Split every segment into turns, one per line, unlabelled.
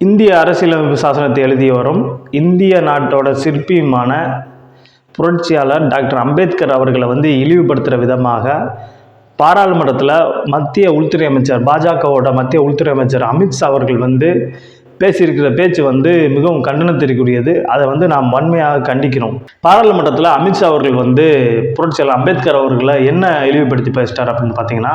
இந்திய அரசியலமைப்பு சாசனத்தை எழுதியவரும் இந்திய நாட்டோட சிற்பியுமான புரட்சியாளர் டாக்டர் அம்பேத்கர் அவர்களை வந்து இழிவுபடுத்துகிற விதமாக பாராளுமன்றத்தில் மத்திய உள்துறை அமைச்சர் பாஜகவோட மத்திய உள்துறை அமைச்சர் அமித்ஷா அவர்கள் வந்து பேசியிருக்கிற பேச்சு வந்து மிகவும் கண்டனத்திற்குரியது. அதை வந்து நாம் வன்மையாக கண்டிக்கிறோம். பாராளுமன்றத்தில் அமித்ஷா அவர்கள் வந்து புரட்சியாளர் அம்பேத்கர் அவர்களை என்ன இழிவுபடுத்தி பேசிட்டார் அப்படின்னு பார்த்தீங்கன்னா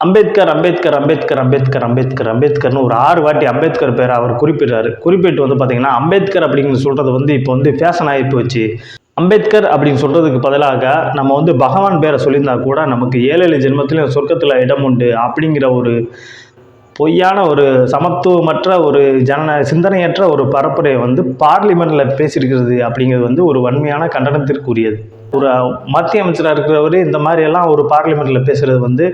அம்பேத்கர் அம்பேத்கர் அம்பேத்கர் அம்பேத்கர் அம்பேத்கர் அம்பேத்கர்னு ஒரு ஆறு வாட்டி அம்பேத்கர் பேரை அவர் குறிப்பிடுறாரு. குறிப்பிட்டு வந்து பார்த்தீங்கன்னா அம்பேத்கர் அப்படின்னு சொல்கிறது வந்து இப்போ வந்து ஃபேஷன் ஆகி போச்சு. அம்பேத்கர் அப்படின்னு சொல்கிறதுக்கு பதிலாக நம்ம வந்து பகவான் பேரை சொல்லியிருந்தா கூட நமக்கு ஏழு ஏழு ஜென்மத்திலையும் சொர்க்கத்தில் இடம் உண்டு அப்படிங்கிற ஒரு பொய்யான ஒரு சமத்துவமற்ற ஒரு ஜன சிந்தனையற்ற ஒரு பரப்புரையை வந்து பார்லிமெண்ட்டில் பேசியிருக்கிறது அப்படிங்கிறது வந்து ஒரு வன்மையான கண்டனத்திற்குரியது. ஒரு மத்திய அமைச்சராக இருக்கிறவர் இந்த மாதிரி எல்லாம் ஒரு பார்லிமெண்ட்டில் பேசுகிறது வந்து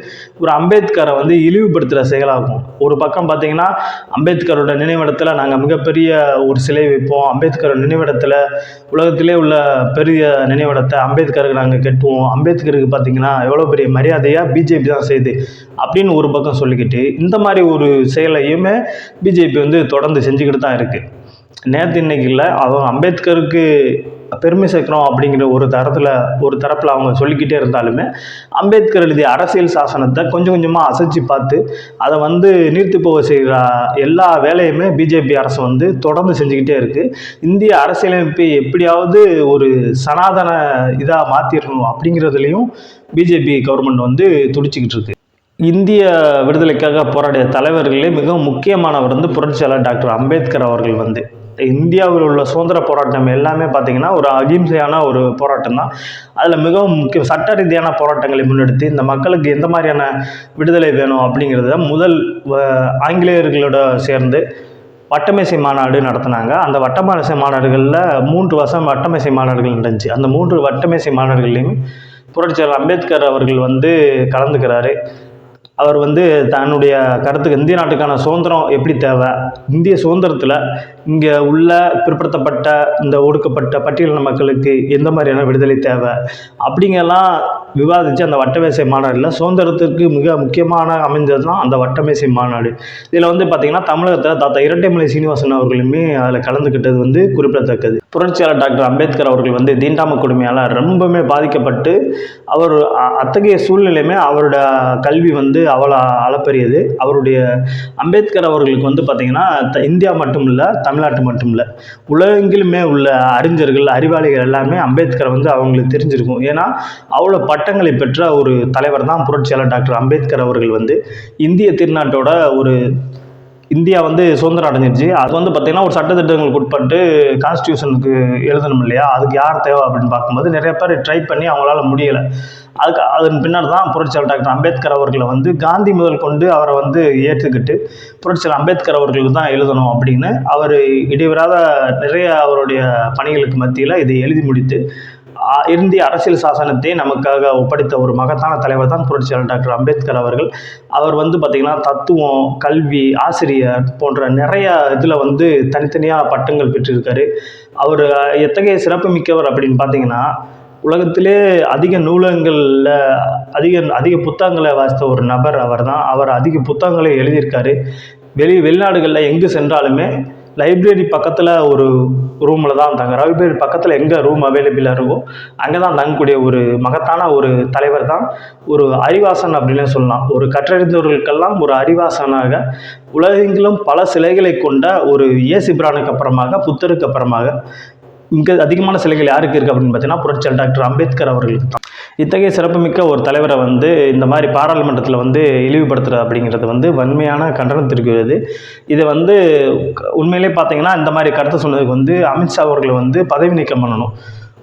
ஒரு அம்பேத்கரை வந்து இழிவுபடுத்துகிற செயலாகும். ஒரு பக்கம் பார்த்தீங்கன்னா அம்பேத்கரோட நினைவிடத்தில் நாங்கள் மிகப்பெரிய ஒரு சிலை வைப்போம். அம்பேத்கரோட நினைவிடத்தில் உலகத்திலே உள்ள பெரிய நினைவிடத்தை அம்பேத்கருக்கு நாங்கள் கட்டுவோம். அம்பேத்கருக்கு பார்த்தீங்கன்னா எவ்வளோ பெரிய மரியாதையாக பிஜேபி தான் செய்யுது அப்படின்னு ஒரு பக்கம் சொல்லிக்கிட்டு இந்த மாதிரி ஒரு செயலையுமே பிஜேபி வந்து தொடர்ந்து செஞ்சுக்கிட்டு தான் இருக்குது நேற்று இன்னைக்கு இல்லை அவங்க அம்பேத்கருக்கு பெருமை சேர்க்கணும் அப்படிங்கிற ஒரு தரத்தில் ஒரு தரப்பில் அவங்க சொல்லிக்கிட்டே இருந்தாலுமே அம்பேத்கர் எழுதிய அரசியல் சாசனத்தை கொஞ்சம் கொஞ்சமாக அசைச்சு பார்த்து அதை வந்து நீர்த்து போக செய்கிற எல்லா வேலையுமே பிஜேபி அரசு வந்து தொடர்ந்து செஞ்சுக்கிட்டே இருக்குது இந்திய அரசியலமைப்பை எப்படியாவது ஒரு சனாதன இதாக மாற்றிடணும் அப்படிங்கிறதுலையும் பிஜேபி கவர்மெண்ட் வந்து துடிச்சிக்கிட்டு இருக்கு. இந்திய விடுதலைக்காக போராடிய தலைவர்களே மிகவும் முக்கியமானவர் வந்து புரட்சியாளர் டாக்டர் அம்பேத்கர் அவர்கள் வந்து. இந்தியாவில் உள்ள சுதந்திர போராட்டம் எல்லாமே பார்த்திங்கன்னா ஒரு அகிம்சையான ஒரு போராட்டம் தான் அதில் மிகவும் முக்கிய சட்ட ரீதியான போராட்டங்களை முன்னெடுத்து இந்த மக்களுக்கு எந்த மாதிரியான விடுதலை வேணும் அப்படிங்கிறத முதல் வ- ஆங்கிலேயர்களோட சேர்ந்து வட்டமேசை மாநாடு நடத்தினாங்க. அந்த வட்டமேசை மாநாடுகளில் மூன்று வருஷம் வட்டமேசை மாநாடுகள் நடந்துச்சு. அந்த மூன்று வட்டமேசை மாநாடுகள்லையும் புரட்சியாளர் அம்பேத்கர் அவர்கள் வந்து கலந்துக்கிறாரு. அவர் வந்து தன்னுடைய கருத்துக்கு இந்திய நாட்டுக்கான சுதந்திரம் எப்படி தேவை? இந்திய சுதந்திரத்தில் இங்கே உள்ள பிற்படுத்தப்பட்ட இந்த ஒடுக்கப்பட்ட பட்டியலின மக்களுக்கு எந்த மாதிரியான விடுதலை தேவை? அப்படிங்கெல்லாம் விவாதித்து அந்த வட்டமேசை மாநாட்டில் சுதந்திரத்திற்கு மிக முக்கியமான அமைந்தது தான் அந்த வட்டமேசை மாநாடு. இதில் வந்து பார்த்திங்கன்னா தமிழகத்தில் தாத்தா இரட்டைமலை சீனிவாசன் அவர்களுமே அதில் கலந்துக்கிட்டது வந்து குறிப்பிடத்தக்கது. புரட்சியாளர் டாக்டர் அம்பேத்கர் அவர்கள் வந்து தீண்டாம கொடுமையால் ரொம்பவுமே பாதிக்கப்பட்டு அவர் அத்தகைய சூழ்நிலையுமே அவரோட கல்வி வந்து அவ்வளோ அளப்பரியது. அவருடைய அம்பேத்கர் அவர்களுக்கு வந்து பார்த்திங்கன்னா த- இந்தியா மட்டும் இல்லை தமிழ்நாட்டு மட்டும் இல்லை உலகெங்கிலுமே உள்ள அறிஞர்கள் அறிவாளிகள் எல்லாமே அம்பேத்கரை வந்து அவங்களுக்கு தெரிஞ்சிருக்கும். ஏன்னா அவ்வளோ பட்டங்களை பெற்ற ஒரு தலைவர் தான் புரட்சியாளர் டாக்டர் அம்பேத்கர் அவர்கள் வந்து இந்திய திருநாட்டோட ஒரு இந்தியா வந்து சுதந்திரம் அடைஞ்சிருச்சு. அது வந்து பார்த்திங்கன்னா ஒரு சட்டத்திட்டங்களுக்கு உட்பட்டு கான்ஸ்டியூஷனுக்கு எழுதணும் இல்லையா? அதுக்கு யார் தேவை அப்படின்னு பார்க்கும்போது நிறைய பேர் ட்ரை பண்ணி அவங்களால முடியலை. அதுக்கு அதன் பின்னர் தான் புரட்சியாளர் டாக்டர் அம்பேத்கர் அவர்களை வந்து காந்தி முதல் கொண்டு அவரை வந்து ஏற்றுக்கிட்டு புரட்சியாளர் அம்பேத்கர் அவர்களுக்கு தான் எழுதணும் அப்படின்னு அவர் இடைவிடாத நிறைய அவருடைய பணிகளுக்கு மத்தியில் இதை எழுதி முடித்து இந்திய அரசியல் சாசனத்தை நமக்காக ஒப்படைத்த ஒரு மகத்தான தலைவர் தான் புரட்சியாளர் டாக்டர் அம்பேத்கர் அவர்கள். அவர் வந்து பார்த்திங்கன்னா தத்துவம் கல்வி ஆசிரியர் போன்ற நிறைய இதில் வந்து தனித்தனியாக பட்டங்கள் பெற்றிருக்காரு. அவர் எத்தகைய சிறப்பு மிக்கவர் அப்படின்னு பார்த்தீங்கன்னா உலகத்திலே அதிக நூலகங்களில் அதிக அதிக புத்தகங்களை வாசித்த ஒரு நபர் அவர் தான் அவர் அதிக புத்தகங்களை எழுதியிருக்காரு. வெளி வெளிநாடுகளில் எங்கு சென்றாலுமே லைப்ரரி பக்கத்தில் ஒரு ரூமில் தான் தங்க லைப்ரரி பக்கத்தில் எங்கே ரூம் அவைலபிளாக இருக்கோ அங்கே தான் தங்கக்கூடிய ஒரு மகத்தான ஒரு தலைவர் தான். ஒரு அறிவாசன் அப்படின்னு சொல்லலாம். ஒரு கற்றறிந்தவர்களுக்கெல்லாம் ஒரு அறிவாசனாக உலகெங்கிலும் பல சிலைகளை கொண்ட ஒரு இயேசு அப்புறமாக புத்தருக்கு அப்புறமாக இங்கே அதிகமான சிலைகள் யாருக்கு இருக்குது அப்படின்னு பார்த்தீங்கன்னா புரட்சியல் டாக்டர் அம்பேத்கர் அவர்களுக்கு தான். இத்தகைய சிறப்புமிக்க ஒரு தலைவரை வந்து இந்த மாதிரி பாராளுமன்றத்தில் வந்து இழிவுபடுத்துகிற அப்படிங்கிறது வந்து வன்மையான கண்டனத்திற்குரியது இது வந்து உண்மையிலே பார்த்தீங்கன்னா இந்த மாதிரி கருத்து சொன்னதுக்கு வந்து அமித்ஷா அவர்களை வந்து பதவி நீக்கம் பண்ணணும்.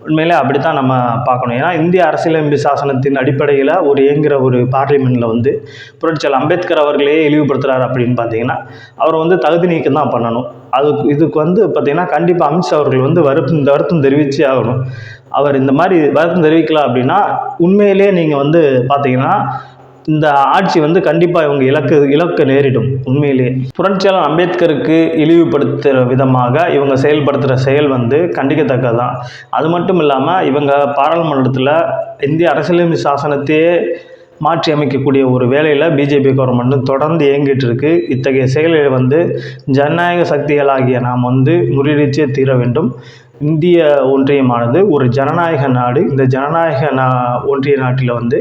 உண்மையிலே அப்படி தான் நம்ம பார்க்கணும். ஏன்னா இந்திய அரசியலமைப்பு சாசனத்தின் அடிப்படையில் ஒரு இயங்குகிற ஒரு பார்லிமெண்ட்டில் வந்து புரட்சியாளர் அம்பேத்கர் அவர்களே இழிவுபடுத்துகிறார் அப்படின்னு பார்த்தீங்கன்னா அவரை வந்து தகுதி நீக்கம் தான் பண்ணணும். அதுக்கு இதுக்கு வந்து பார்த்திங்கன்னா கண்டிப்பாக அமித்ஷா அவர்கள் வந்து வருத்தம் வருத்தம் தெரிவிச்சே ஆகணும். அவர் இந்த மாதிரி வருத்தம் தெரிவிக்கல அப்படின்னா உண்மையிலே நீங்கள் வந்து பார்த்தீங்கன்னா இந்த ஆட்சி வந்து கண்டிப்பாக இவங்க இலக்கு இலக்கு நேரிடும் உண்மையிலேயே புரட்சியாளர் அம்பேத்கருக்கு இழிவுபடுத்துகிற விதமாக இவங்க செயல்படுத்துகிற செயல் வந்து கண்டிக்கத்தக்கது தான் அது மட்டும் இல்லாமல் இவங்க பாராளுமன்றத்தில் இந்திய அரசியலமைப்பு சாசனத்தையே மாற்றி அமைக்கக்கூடிய ஒரு வேலையில் பிஜேபி கவர்மெண்ட் தொடர்ந்து இயங்கிட்டு இருக்கு. இத்தகைய செயல்களை வந்து ஜனநாயக சக்திகளாகிய நாம் வந்து முறியடிச்சே தீர வேண்டும். இந்திய ஒன்றியமானது ஒரு ஜனநாயக நாடு. இந்த ஜனநாயக நா ஒன்றிய நாட்டில் வந்து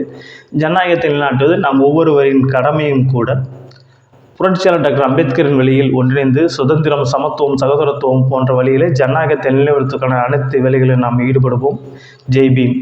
ஜனநாயகத்தை நிலைநாட்டுவது நாம் ஒவ்வொருவரின் கடமையும் கூட புரட்சியாளர் டாக்டர் அம்பேத்கரின் வழியில் ஒன்றிணைந்து சுதந்திரம் சமத்துவம் சகோதரத்துவம் போன்ற வழியிலே ஜனநாயகத்தை நிலைநிறுத்துவதற்கான அனைத்து வேலைகளிலும் நாம் ஈடுபடுவோம். ஜெய்பீம்